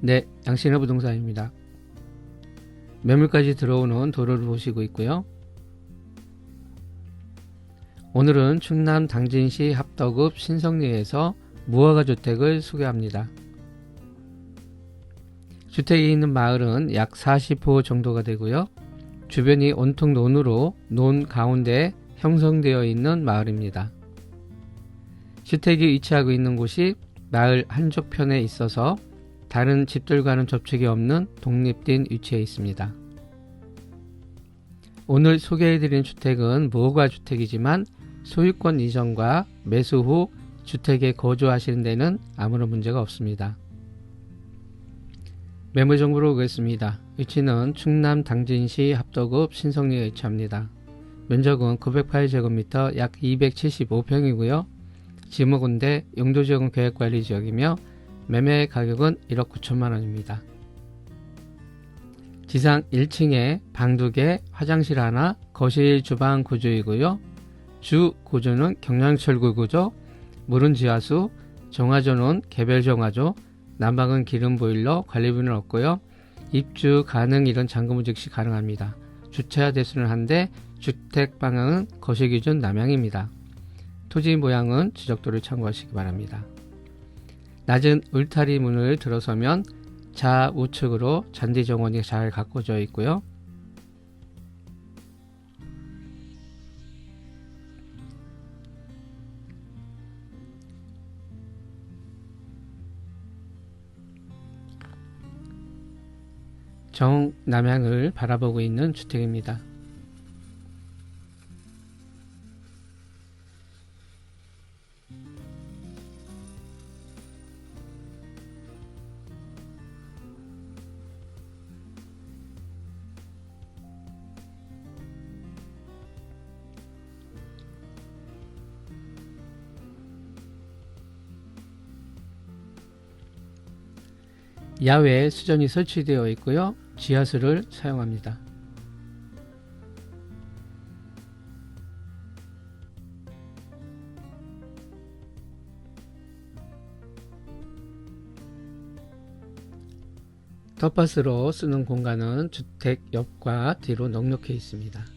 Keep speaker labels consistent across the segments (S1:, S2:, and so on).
S1: 네, 양신의 부동산입니다. 매물까지 들어오는 도로를 보시고 있고요. 오늘은 충남 당진시 합덕읍 신성리에서 무허가 주택을 소개합니다. 주택이 있는 마을은 약 40호 정도가 되고요. 주변이 온통 논으로 논 가운데 형성되어 있는 마을입니다. 주택이 위치하고 있는 곳이 마을 한쪽편에 있어서 다른 집들과는 접촉이 없는 독립된 위치에 있습니다. 오늘 소개해드린 주택은 무허가 주택이지만 소유권 이전과 매수 후 주택에 거주하시는 데는 아무런 문제가 없습니다. 매물 정보로 오겠습니다. 위치는 충남 당진시 합덕읍 신성리에 위치합니다. 면적은 908제곱미터 약 275평이고요. 지목은데 용도지역은 계획관리지역이며 매매 가격은 1억 9천만 원입니다. 지상 1층에 방 2개, 화장실 하나, 거실, 주방 구조이고요. 주 구조는 경량철구 구조, 물은 지하수, 정화조는 개별 정화조, 난방은 기름 보일러, 관리비는 없고요. 입주 가능 이런 잔금은 즉시 가능합니다. 주차야 대수는 한데 주택 방향은 거실 기준 남향입니다. 토지 모양은 지적도를 참고하시기 바랍니다. 낮은 울타리 문을 들어서면 좌우측으로 잔디 정원이 잘 가꿔져 있고요. 정남향을 바라보고 있는 주택입니다. 야외에 수전이 설치되어 있고요. 지하수를 사용합니다. 텃밭으로 쓰는 공간은 주택 옆과 뒤로 넉넉해 있습니다.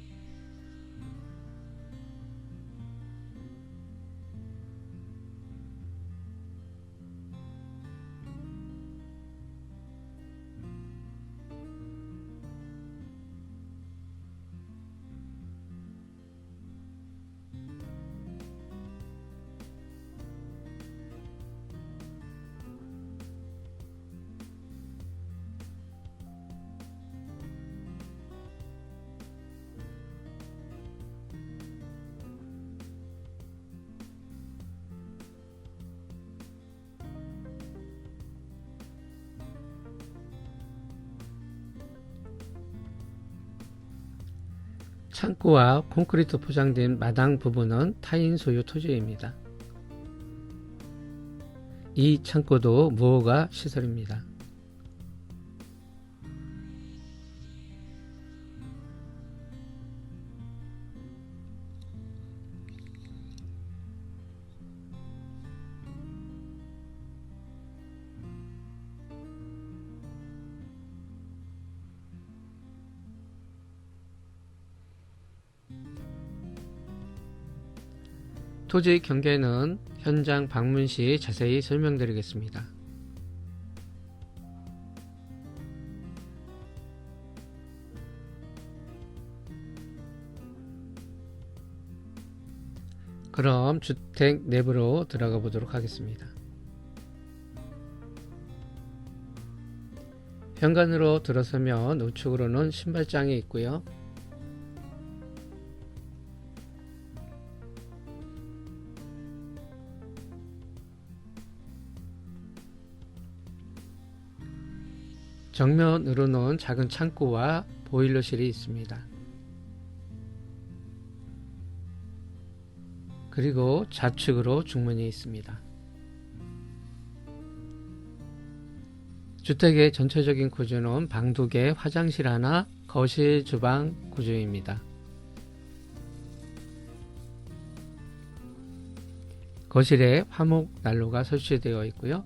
S1: 창고와 콘크리트 포장된 마당 부분은 타인 소유 토지입니다. 이 창고도 무허가 시설입니다. 토지 경계는 현장 방문 시 자세히 설명드리겠습니다. 그럼 주택 내부로 들어가 보도록 하겠습니다. 현관으로 들어서면 우측으로는 신발장이 있고요. 정면으로는 작은 창고와 보일러실이 있습니다. 그리고 좌측으로 중문이 있습니다. 주택의 전체적인 구조는 방 두 개, 화장실 하나, 거실, 주방 구조입니다. 거실에 화목 난로가 설치되어 있고요.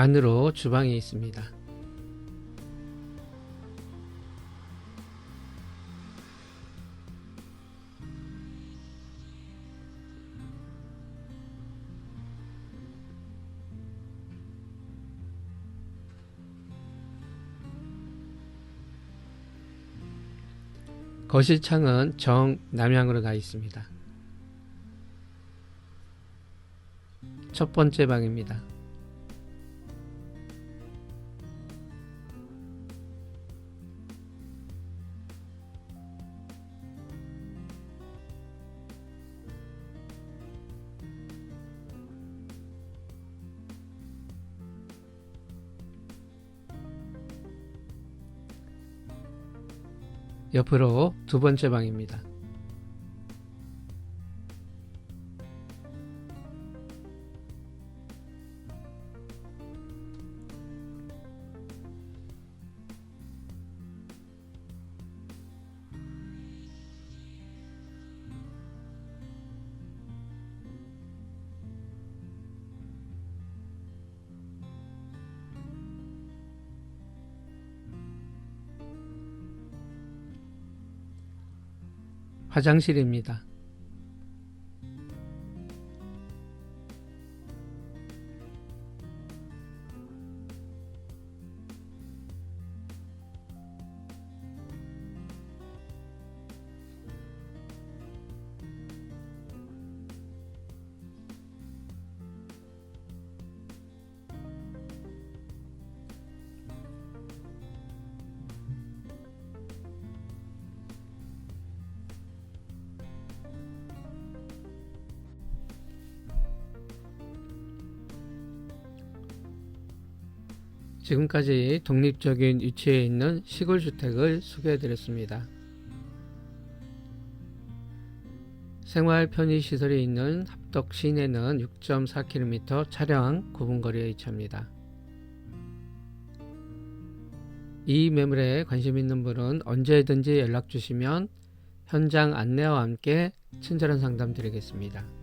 S1: 안으로 주방이 있습니다. 거실 창은 정 남향으로 가 있습니다. 첫 번째 방입니다. 옆으로 두 번째 방입니다. 화장실입니다. 지금까지 독립적인 위치에 있는 시골 주택을 소개해 드렸습니다. 생활 편의 시설이 있는 합덕 시내는 6.4km 차량 9분 거리에 위치합니다. 이 매물에 관심 있는 분은 언제든지 연락 주시면 현장 안내와 함께 친절한 상담 드리겠습니다.